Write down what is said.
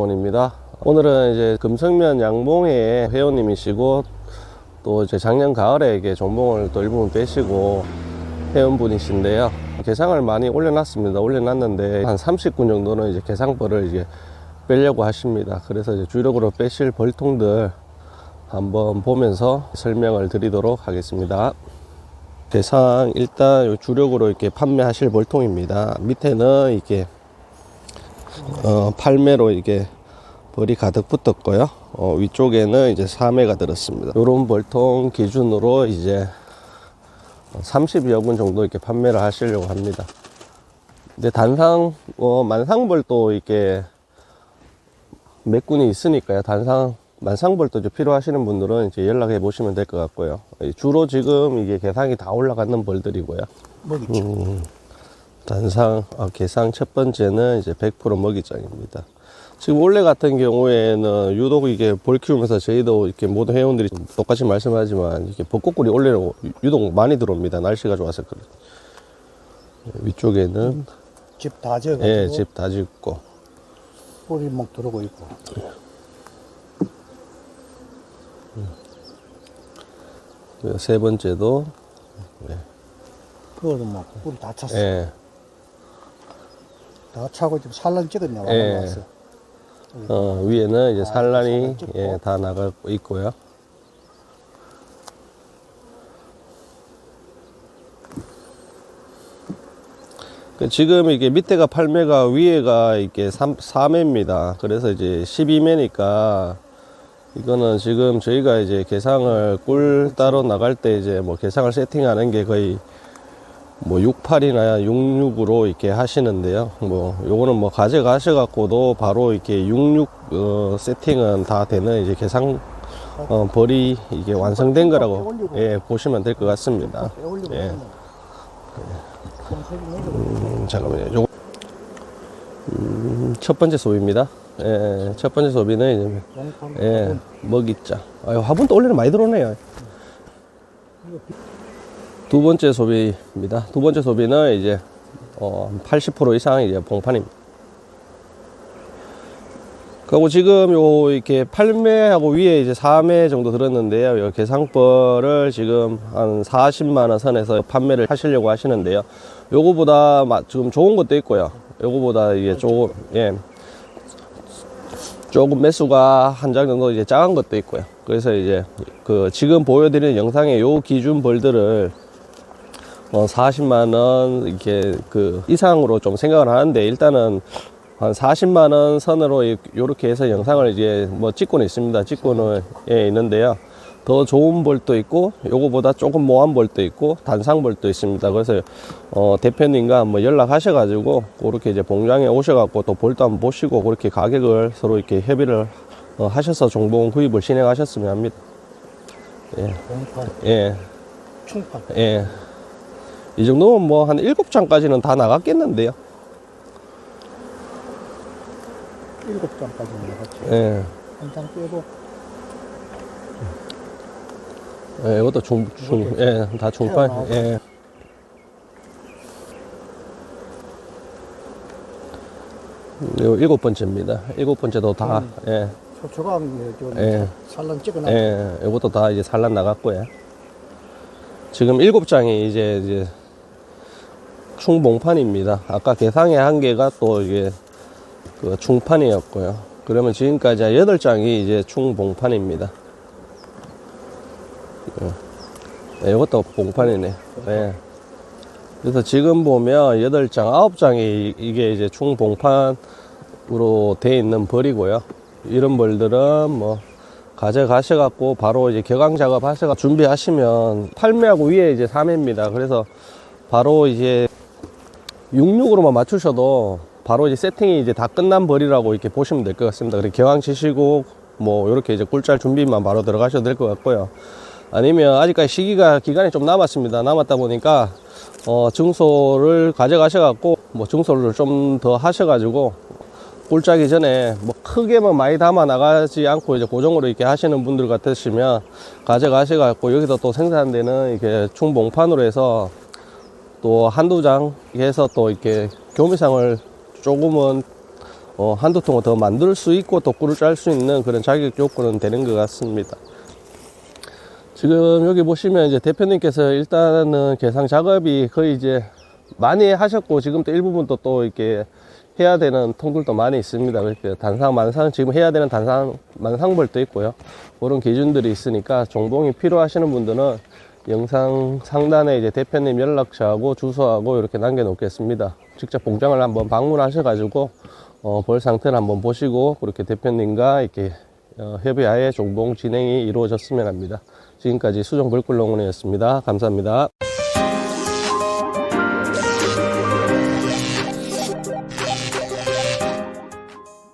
원입니다. 오늘은 이제 금성면 양봉의 회원님이시고 또 이제 작년 가을에 이게 종봉을 또 일부분 빼시고 회원분이신데요. 개상을 많이 올려놨습니다. 올려놨는데 한 30군 정도는 이제 개상벌을 이제 빼려고 하십니다. 그래서 이제 주력으로 빼실 벌통들 한번 보면서 설명을 드리도록 하겠습니다. 대상 일단 요 주력으로 이렇게 판매하실 벌통입니다. 밑에는 이렇게 어, 팔매로 이게 벌이 가득 붙었고요. 어, 위쪽에는 이제 3매가 들었습니다. 요런 벌통 기준으로 이제 30여 군 정도 이렇게 판매를 하시려고 합니다. 근데 단상, 어, 만상벌도 이렇게 몇 군이 있으니까요. 단상, 만상벌도 이제 필요하시는 분들은 이제 연락해 보시면 될 것 같고요. 주로 지금 이게 개상이 다 올라가는 벌들이고요. 먹이죠. 음, 단상, 아, 개상 첫 번째는 이제 100% 먹이장입니다. 지금 원래 같은 경우에는 유독 이게 벌 키우면서 저희도 이렇게 모든 회원들이 똑같이 말씀하지만 이렇게 벚꽃꿀이 올해는 유독 많이 들어옵니다. 날씨가 좋아서 그래. 위쪽에는 집 다 지어가지고 예, 집 다 짓고 뿌리 막 들어오고 있고. 그세 번째도 그거도 막 뿌리 다 찼어. 예, 다 차고 지금 산란 찍었냐 예. 와서. 어, 위에는 이제 아, 산란이 산란. 예, 다 나가고 있고요. 그 지금 이게 밑에가 8매가 위에가 이게 3, 4매입니다. 그래서 이제 12매니까 이거는 지금 저희가 이제 개상을 꿀 따로 나갈 때 이제 뭐 개상을 세팅하는 게 거의 뭐 68이나 66으로 이렇게 하시는데요. 뭐 요거는 뭐 가져가셔 갖고도 바로 이렇게 66 어, 세팅은 다 되는 이제 개상 어, 벌이 이게 완성된 거라고 예, 보시면 될 것 같습니다. 예. 음, 잠깐만요. 요거 음, 첫 번째 소비입니다. 예, 첫 번째 소비는 이제 예. 먹이자. 아유, 화분도 원래는 많이 들어오네요. 두 번째 소비입니다. 두 번째 소비는 이제 어, 80% 이상 이제 봉판입니다. 그리고 지금 요 이렇게 8매하고 위에 이제 4매 정도 들었는데요. 요 개상벌을 지금 한 40만 원 선에서 판매를 하시려고 하시는데요. 요거보다 마- 지금 좋은 것도 있고요. 요거보다 이게 조금 예. 조금 매수가 한 장 정도 이제 작은 것도 있고요. 그래서 이제 그 지금 보여드리는 영상의 요 기준 벌들을 어 40만 원 이렇게 그 이상으로 좀 생각을 하는데 일단은 한 40만 원 선으로 이- 요렇게 해서 영상을 이제 뭐 찍고는 있습니다. 찍고는 예 있는데요. 더 좋은 볼도 있고 요거보다 조금 모한 볼도 있고 단상 볼도 있습니다. 그래서 어 대표님과 한번 연락하셔 가지고 그렇게 이제 봉장에 오셔 갖고 또 볼도 한번 보시고 그렇게 가격을 서로 이렇게 협의를 어, 하셔서 종봉 구입을 진행하셨으면 합니다. 용판, 예. 충판. 예. 이 정도면 뭐한 일곱 장까지는 다 나갔겠는데요. 일곱 장까지 나갔죠. 예. 한장 빼고 예, 이것도 중, 중, 예, 다 태어나고. 예. 요 일곱 번째입니다. 일곱 번째도 다, 예, 초초가 좀 예. 산란 찍어놔. 예, 이것도 다 이제 산란 나갔고요. 지금 일곱 장이 이제, 이제, 충봉판입니다. 아까 개상의 한 개가 또 이게, 그 중판이었고요. 그러면 지금까지 한 여덟 장이 이제 충봉판입니다. 예, 이것도 봉판이네. 예. 그래서 지금 보면 여덟 장, 아홉 장이 이게 이제 충봉판으로 돼 있는 벌이고요. 이런 벌들은 뭐 가져가셔갖고 바로 이제 격앙 작업 하셔가 준비하시면 8매하고 위에 이제 3매입니다. 그래서 바로 이제 66으로만 맞추셔도 바로 이제 세팅이 이제 다 끝난 벌이라고 이렇게 보시면 될 것 같습니다. 그리고 격앙 치시고 뭐 이렇게 이제 꿀짤 준비만 바로 들어가셔도 될 것 같고요. 아니면 아직까지 시기가 기간이 좀 남았습니다. 남았다 보니까 어 증소를 가져가셔갖고 뭐 증소를 좀 더 하셔가지고 꿀짜기 전에 뭐 크게만 많이 담아 나가지 않고 이제 고정으로 이렇게 하시는 분들 같으시면 가져가셔갖고 여기서 또 생산되는 이렇게 충봉판으로 해서 또 한두 장 해서 또 이렇게 교미상을 조금은 어, 한두 통을 더 만들 수 있고 또 꿀을 짤 수 있는 그런 자격 조건은 되는 것 같습니다. 지금 여기 보시면 이제 대표님께서 일단은 개상 작업이 거의 이제 많이 하셨고 지금 또 일부분 또, 또 이렇게 해야 되는 통들도 많이 있습니다. 그러니까 단상 만상 지금 해야 되는 단상 만상벌도 있고요. 그런 기준들이 있으니까 종봉이 필요하시는 분들은 영상 상단에 이제 대표님 연락처하고 주소하고 이렇게 남겨 놓겠습니다. 직접 공장을 한번 방문하셔 가지고 어, 벌 상태를 한번 보시고 그렇게 대표님과 이렇게 어, 협의하에 종봉 진행이 이루어졌으면 합니다. 지금까지 수정 벌꿀농원이었습니다. 감사합니다.